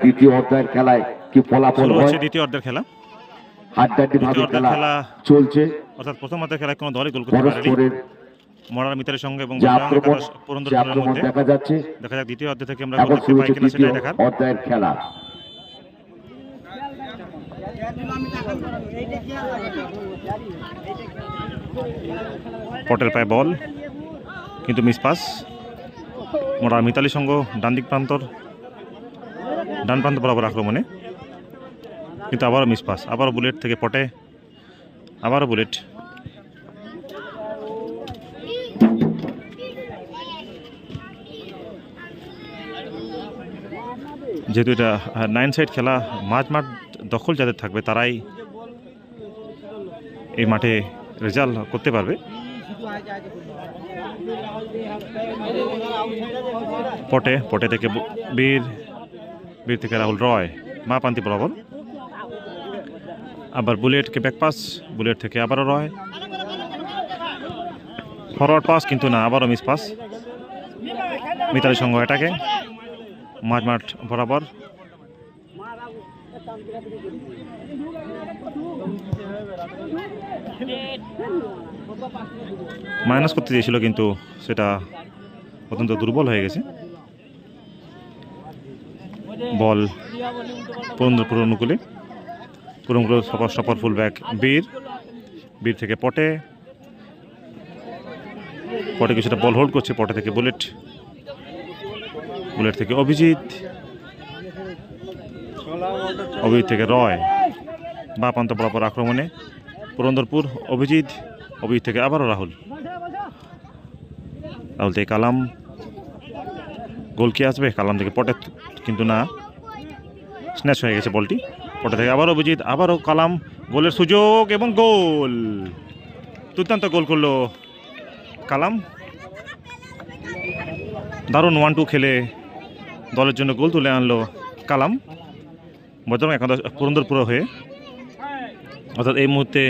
দ্বিতীয় অধ্যায়ের খেলায় কি ফলাফল হয়? হচ্ছে দ্বিতীয় অর্ধের খেলা। হাড্ডাড্ডি ভাবে অর্ধের খেলা চলছে। অর্থাৎ প্রথম অর্ধের খেলায় কোনো দলই গোল করতে পারেনি মরার মিতারের সঙ্গে এবং যে বজরং আক্রমণ একাদশ পুরন্দর যে দলের আক্রমণ মধ্যে। দেখা যাচ্ছে। দেখা যাক দ্বিতীয় অর্ধে থেকে আমরা গোল পাই হচ্ছে কিনা সেটাই দেখার। অধ্যায়ের খেলা। পটের পায়ে বল কিন্তু মিস পাস। মোরা মিতালি সঙ্গ ডান দিক প্রান্তর। ডান প্রান্ত বরাবর আক্রমণে কিন্তু আবারও মিস পাস আবারও বুলেট থেকে পটে, আবারও বুলেট। যেহেতু এটা নাইন সাইড খেলা, মাঝ মাঠ দখল যাদের থাকবে তারাই এই মাঠে রেজাল্ট করতে পারবে। পটে পটে থেকে বীর বীর থেকে রাহুল রয়। মা পান্তি বরাবর। আবার বুলেটকে ব্যাক পাস বুলেট থেকে আবারও রয়। ফরওয়ার্ড পাস কিন্তু না, আবারও মিস পাস মিতালি সঙ্গ এটাকে। মাঝ মাঠ বরাবর। মাইনাস করতে চেয়েছিল কিন্তু সেটা অত্যন্ত দুর্বল হয়ে গেছে। বল পুরন্দরপুর অনুকূলে পুরন্দর সপার সপার ফুল ব্যাক বীর। বীর থেকে পটে। পটে কিছুটা বল হোল্ড করছে, পটে থেকে বুলেট বুলেট থেকে অভিজিৎ। অভিজিৎ থেকে রয়। বা প্রান্ত বরাবর আক্রমণে। পুরন্দরপুর, অভিজিৎ। অভিজিৎ থেকে আবারও রাহুল। রাহুল থেকে কালাম। গোল কি আসবে? কালাম থেকে পটে, কিন্তু না। স্ন্যাচ হয়ে গেছে বলটি। পটে থেকে আবারও অভিজিৎ, আবারও কালাম, গোলের সুযোগ এবং গোল। দুর্দান্ত গোল করল কালাম। দারুণ ওয়ান টু খেলে দলের জন্য গোল তুলে আনলো কালাম। বজরং একাদশ পুরন্দরপুর হয়ে অর্থাৎ এই মুহূর্তে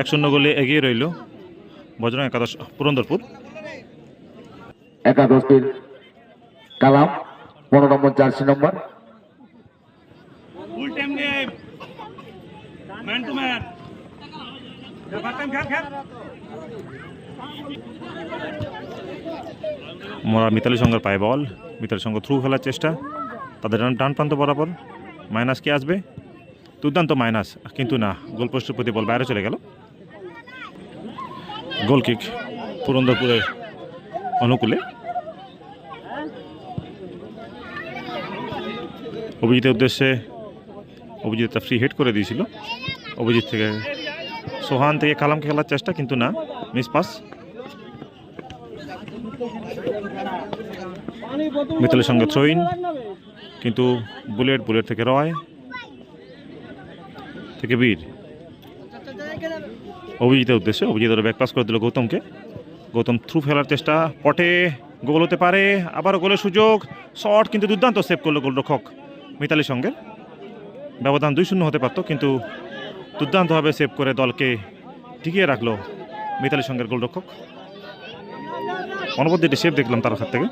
এক শূন্য গোলে এগিয়ে রইল বজরং একাদশ, পুরন্দরপুর। একাদশের কালাম পনেরো নম্বর জার্সি নম্বর। মোরা মিতালি সঙ্গের পায়ে বল মিতালি সঙ্গ থ্রু খেলার চেষ্টা। তাদের ডান- ডান প্রান্ত বরাবর। মাইনাস কি আসবে? দুর্দান্ত মাইনাস কিন্তু না গোল পোস্টের প্রতি বল বাইরে চলে গেল। গোল কিক পুরন্দরপুরের অনুকূলে। অভিজিতের উদ্দেশ্যে অভিজিৎ একটা ফ্রি হিট করে দিয়েছিল। অভিজিৎ থেকে সোহান থেকে কালামকে খেলার চেষ্টা, কিন্তু না মিস পাস মিতালের সঙ্গে থ্রোইন কিন্তু বুলেট বুলেট থেকে রয় থেকে বীর। অভিজিতের উদ্দেশ্যে, অভিজিৎ ব্যাক পাস করে দিল গৌতমকে। গৌতম থ্রু ফেলার চেষ্টা, পটে, গোল হতে পারে, আবারও গোলের সুযোগ শট কিন্তু দুর্দান্ত সেভ করল গোলরক্ষক। মিতালির সঙ্গে। ব্যবধান দুই শূন্য হতে পারতো, কিন্তু দুর্দান্তভাবে সেভ করে দলকে টিকিয়ে রাখল মিতালির সঙ্গের গোলরক্ষক। অনবদ্য একটি সেভ দেখলাম তার হাত থেকে।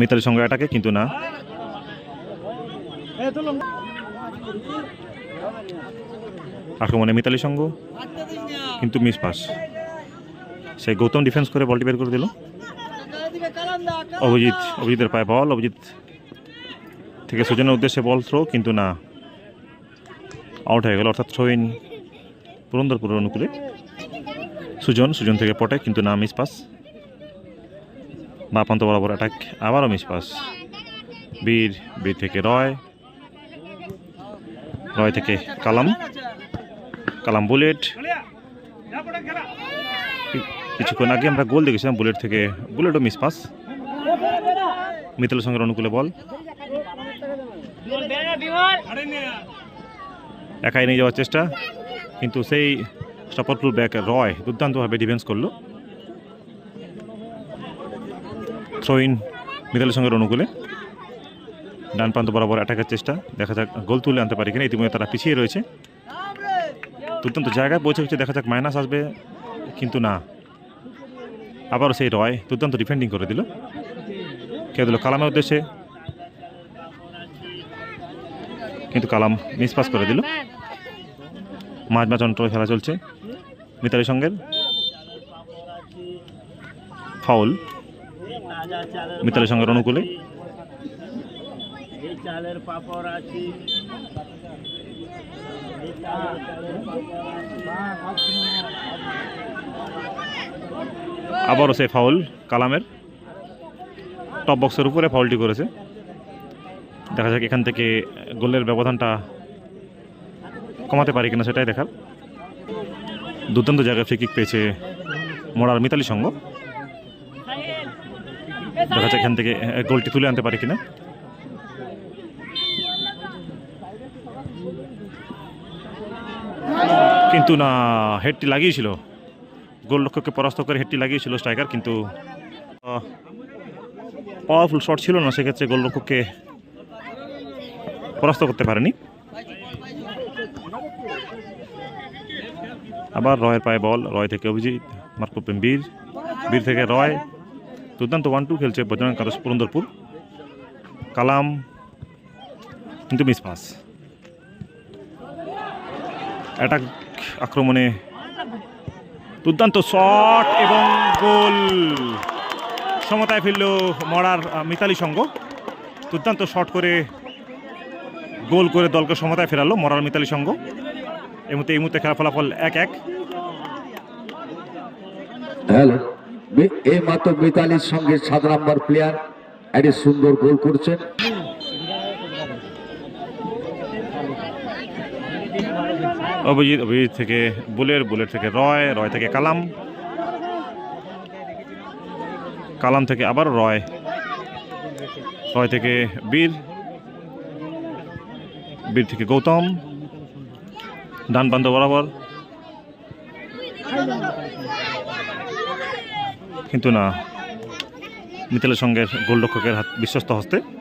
মিতালির সঙ্গে এটাকে কিন্তু না। আক্রমণে মিতালি সঙ্গ, কিন্তু মিস পাস সেই গৌতম ডিফেন্স করে বলটি বের করে দিল। অভিজিৎ অভিজিতের পায়ে বল অভিজিৎ থেকে সুজনের উদ্দেশ্যে বল থ্রো কিন্তু না। আউট হয়ে গেল অর্থাৎ থ্রো ইন পুরন্দরপুর অনুকূলে। সুজন সুজন থেকে পটে কিন্তু না মিস পাস বা প্রান্ত বরাবর অ্যাটাক আবারও মিস পাস বীর বীর থেকে রয়। রয় থেকে কালাম। কালাম বুলেট। কিছুক্ষণ আগে আমরা গোল দেখেছিলাম বুলেট থেকে। বুলেটও মিস পাস মিতালের সঙ্গে অনুকূলে বল। একাই নিয়ে যাওয়ার চেষ্টা। কিন্তু সেই স্টপারপুর ব্যাক রয় দুর্দান্তভাবে ডিফেন্স করল। থ্রোইন মিতালের সঙ্গে অনুকূলে ডান প্রান্ত বরাবর অ্যাটাকের চেষ্টা। দেখা যাক গোল তুলে আনতে পারি কিনা। ইতিমধ্যে তারা পিছিয়ে রয়েছে। দুর্দান্ত জায়গায় পৌঁছে গেছে। দেখা যাক মাইনাস আসবে, কিন্তু না। আবারও সেই রয় দুর্দান্ত ডিফেন্ডিং করে দিল। খেয়ে দিল কালামের উদ্দেশ্যে। কিন্তু কালাম মিস পাস করে দিল। মাঝ মাঝ অন্তরে খেলা চলছে মিতালি সঙ্গের ফাউল মিতালি সঙ্গের অনুকূলে। পাপড় আছে আবারও সে ফাউল কালামের। টপ বক্সের উপরে ফাউলটি করেছে। দেখা যাক এখান থেকে গোলের ব্যবধানটা কমাতে পারি কিনা সেটাই দেখার। দুর্দান্ত জায়গায় ফ্রি কিক পেয়েছে মরার মিতালি সঙ্গ দেখা যাক এখান থেকে গোলটি তুলে আনতে পারি কিনা। কিন্তু না হেডটি লাগিয়েছিল। গোলরক্ষককে পরাস্ত করে হেডটি লাগিয়েছিল স্ট্রাইকার কিন্তু পাওয়ারফুল শট ছিল না, সেক্ষেত্রে গোলরক্ষককে পরাস্ত করতে পারেনি। আবার রয়ের পায়ে বল, রয় থেকে অভিজিৎ মার্ক বীর বীর থেকে রয়। দুর্দান্ত ওয়ান টু খেলছে বজরং কারস পুরন্দরপুর। কালাম, কিন্তু মিস পাস অ্যাটাক আক্রমণে দুর্দান্ত শট এবং গোল। সমতায় ফিরল মরার মিতালি সঙ্গ দুর্দান্ত শট করে গোল করে দলকে সমতায় ফেরালো মরার মিতালি সঙ্গ এই মুহূর্তে এই মুহূর্তে খেলা ফলাফল এক এক। হ্যালো এই মাত্র মিতালির সঙ্গে সাত নাম্বার প্লেয়ার একটি সুন্দর গোল করছেন। অভিজিৎ অভিজিৎ থেকে বুলের বুলের থেকে রয় রয় থেকে কালাম। কালাম থেকে আবার রয়। রয় থেকে বীর। বীর থেকে গৌতম। ডান বান্ধ বরাবর। কিন্তু না, মিতালের সঙ্গে গোলরক্ষকের হাত বিশ্বস্ত হস্তে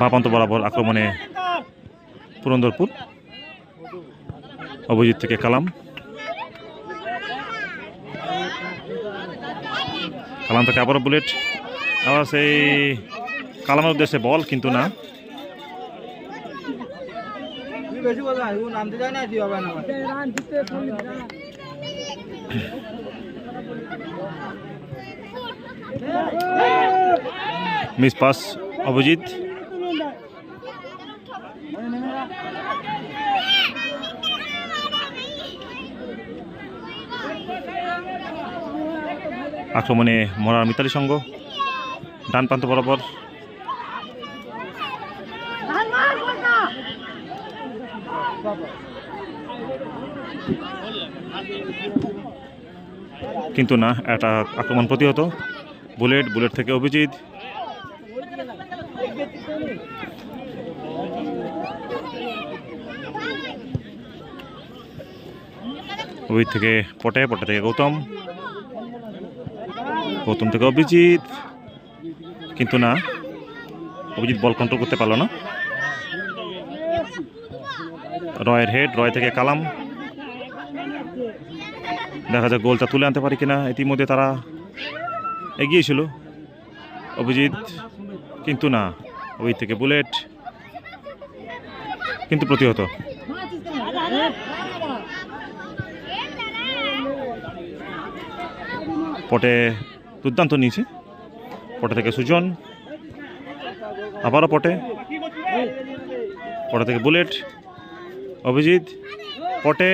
বাপান্ত বরাবর আক্রমণে পুরন্দরপুর অভিজিৎ থেকে কালাম। কালাম থেকে আবারও বুলেট আবার সেই কালামের উদ্দেশ্যে বল কিন্তু না। মিস পাস অভিজিৎ আক্রমণে মরার মিতালি সঙ্গ ডান প্রান্ত বরাবর। কিন্তু না, এটা আক্রমণ প্রতিহত। বুলেট বুলেট থেকে অভিজিৎ। অভিজিৎ থেকে পটে পটে থেকে গৌতম। গৌতম থেকে অভিজিৎ। কিন্তু না, অভিজিৎ বল কন্ট্রোল করতে পারল না। রয়ের হেড রয় থেকে কালাম। দেখা যাক গোলটা তুলে আনতে পারি কিনা, ইতিমধ্যে তারা এগিয়েছিল। অভিজিৎ, কিন্তু না, ওই থেকে বুলেট কিন্তু প্রতিহত। পটে দুর্দান্ত নিয়েছে। পটে থেকে সুজন, আবারও পটে। পটে থেকে বুলেট, অভিজিৎ, পটে।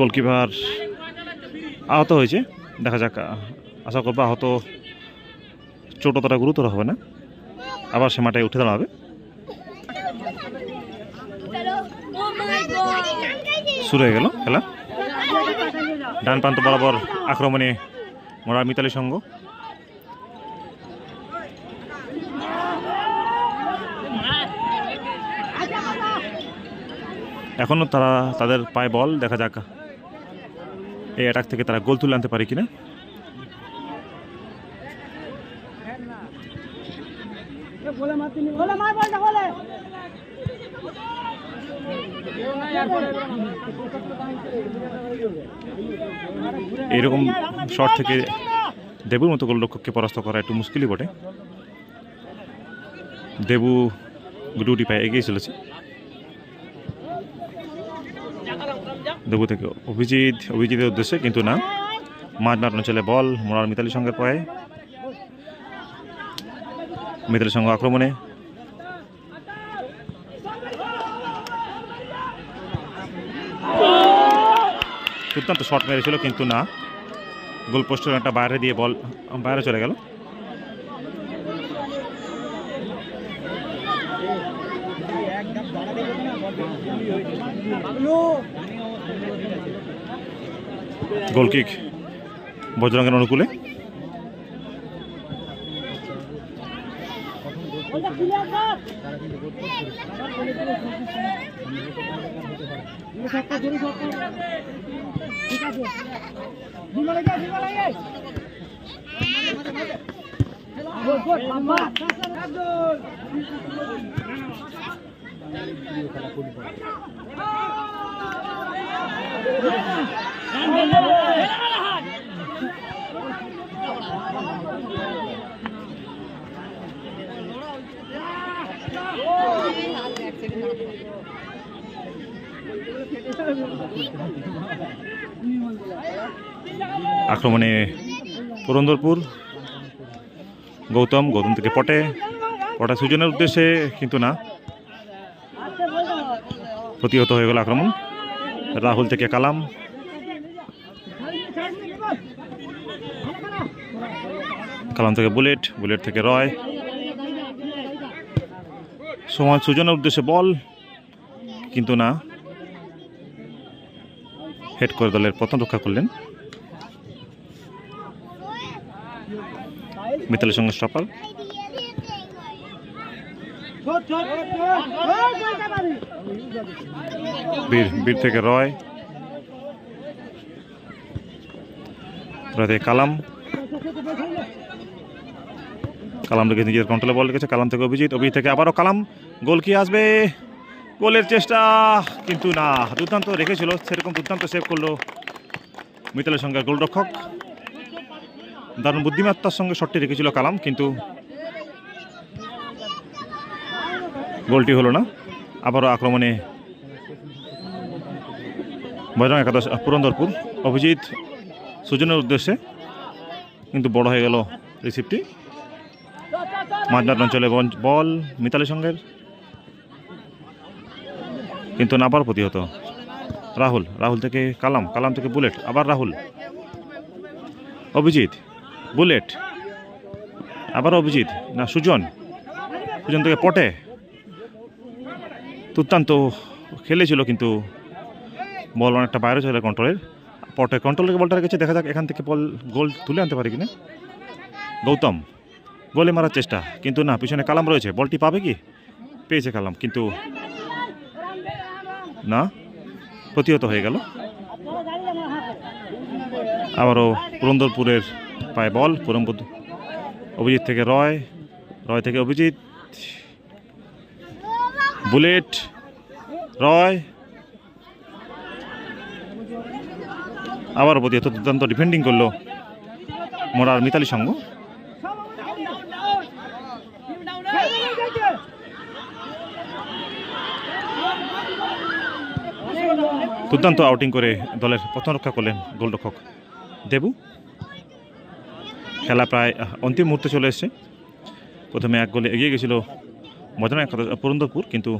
গোলকিপার আহত হয়েছে। দেখা যাক, আশা করব আহত চোট অতটা গুরুতর হবে না। আবার সে মাঠে উঠে দাঁড়াবে। শুরু হয়ে গেল খেলা। ডান প্রান্ত বরাবর আক্রমণে মোরা মিতালি সঙ্গ এখনও তারা তাদের পায়ে বল, দেখা যাক এই অ্যাটাক থেকে তারা গোল তুলে আনতে পারে কিনা। বলে এইরকম শট থেকে দেবুর মতো গোলরক্ষককে পরাস্ত করা একটু মুশকিলই বটে। দেবু গুটি পায়ে এগিয়ে চলেছে। দেবু থেকে অভিজিৎ, অভিজিতের উদ্দেশ্যে কিন্তু না মাঝ মাঠ অঞ্চলে বল মোরার মিতালি সঙ্গের পায়ে। মিতালি সঙ্গে আক্রমণে দুর্দান্ত শট মেরেছিল, কিন্তু না। গোল পোস্টের একটা বাইরে দিয়ে বল বাইরে চলে গেল। গোলকিক বজরঙ্গের অনুকূলে। আক্রমণে পুরন্দরপুর গৌতম গৌতম থেকে পটে। পটা সুজনের উদ্দেশ্যে কিন্তু না। প্রতিহত হয়ে গেল আক্রমণ। রাহুল থেকে কালাম। কালাম থেকে বুলেট বুলেট থেকে রয়। সমাজ সুজনের উদ্দেশ্যে বল। কিন্তু না। হেড করে দলের প্রথম রক্ষা করলেন। মিতালের সঙ্গে স্টপার বীর বীর থেকে রয়। রয় থেকে কালাম। কালাম থেকে নিজের কন্ট্রোলে বল রেখেছে কালাম থেকে অভিজিৎ অভিজিৎ থেকে আবারও কালাম। গোল কি আসবে? গোলের চেষ্টা, কিন্তু না, দুর্দান্ত রেখেছিল, সেরকম দুর্দান্ত সেভ করল মিতালের সঙ্গে গোলরক্ষক। দারুণ বুদ্ধিমত্তার সঙ্গে শটটি রেখেছিল কালাম, কিন্তু গোলটি হলো না। আবারও আক্রমণে বজরং একাদশ পুরন্দরপুর। অভিজিৎ সুজনের উদ্দেশ্যে কিন্তু বড় হয়ে গেল রিসিপ্টটি। মাঝমাঠ অঞ্চলে বল- মিতালি সঙ্গের কিন্তু না আবার প্রতিহত রাহুল রাহুল থেকে কালাম কালাম থেকে বুলেট, আবার রাহুল। অভিজিৎ বুলেট। আবার অভিজিৎ। না, সুজন। সুজন থেকে পটে। দুর্দান্ত। খেলেছিল কিন্তু। বল অনেকটা বাইরে চলে কন্ট্রোলের পটে কন্ট্রোল থেকে বলটা রেখেছে। দেখা যাক এখান থেকে বল, গোল তুলে আনতে পারে কিনা গৌতম। গোলে মারার চেষ্টা। কিন্তু না, পিছনে কালাম রয়েছে। বলটি পাবে কি? পেয়েছে কালাম। কিন্তু না, প্রতিহত হয়ে গেল। আবারও পুরন্দরপুরের পায়ে বল পুরমপুর অভিজিৎ থেকে রয় রয় থেকে অভিজিৎ। বুলেট, রয়। আবার প্রতিহত দুর্দান্ত ডিফেন্ডিং করল মোরার মিতালি সঙ্গ। দুর্দান্ত আউটিং করে দলের প্রথম রক্ষা করলেন গোলরক্ষক দেবু। খেলা প্রায় অন্তিম মুহূর্তে চলে এসেছে। প্রথমে এক গোলে এগিয়ে গেছিল মজনা পুরন্দরপুর, কিন্তু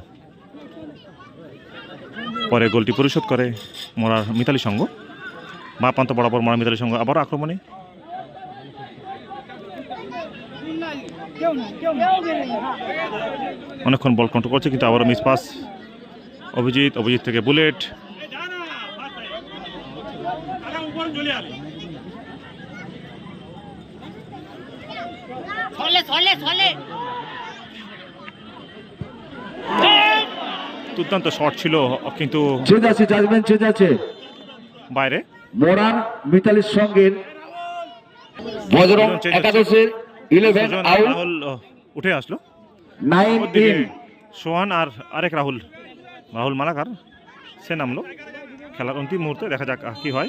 পরে গোলটি পরিশোধ করে মরার মিতালি সঙ্গ মা প্রান্ত বরাবর মরা মিতালি সঙ্গ আবার আক্রমণে। অনেকক্ষণ বল কন্ট্রোল করছে, কিন্তু আবারও মিস পাস অভিজিৎ অভিজিৎ থেকে বুলেট প্লেয়ার চলে চলে। চলে দুর্দান্ত শট ছিল কিন্তু চেঞ্জ আছে জাজমেন্ট চেঞ্জ আছে। বাইরে। মোরান মিতালির সঙ্গে বজরং একাদশের ইলেভেন সুজন আউট রাহুল উঠে আসলো। নাইন ওদিকে ইন সোহান আর আরেক রাহুল। রাহুল মালাকার সে নামলো। খেলার অন্তিম মুহূর্তে দেখা যাক কি হয়।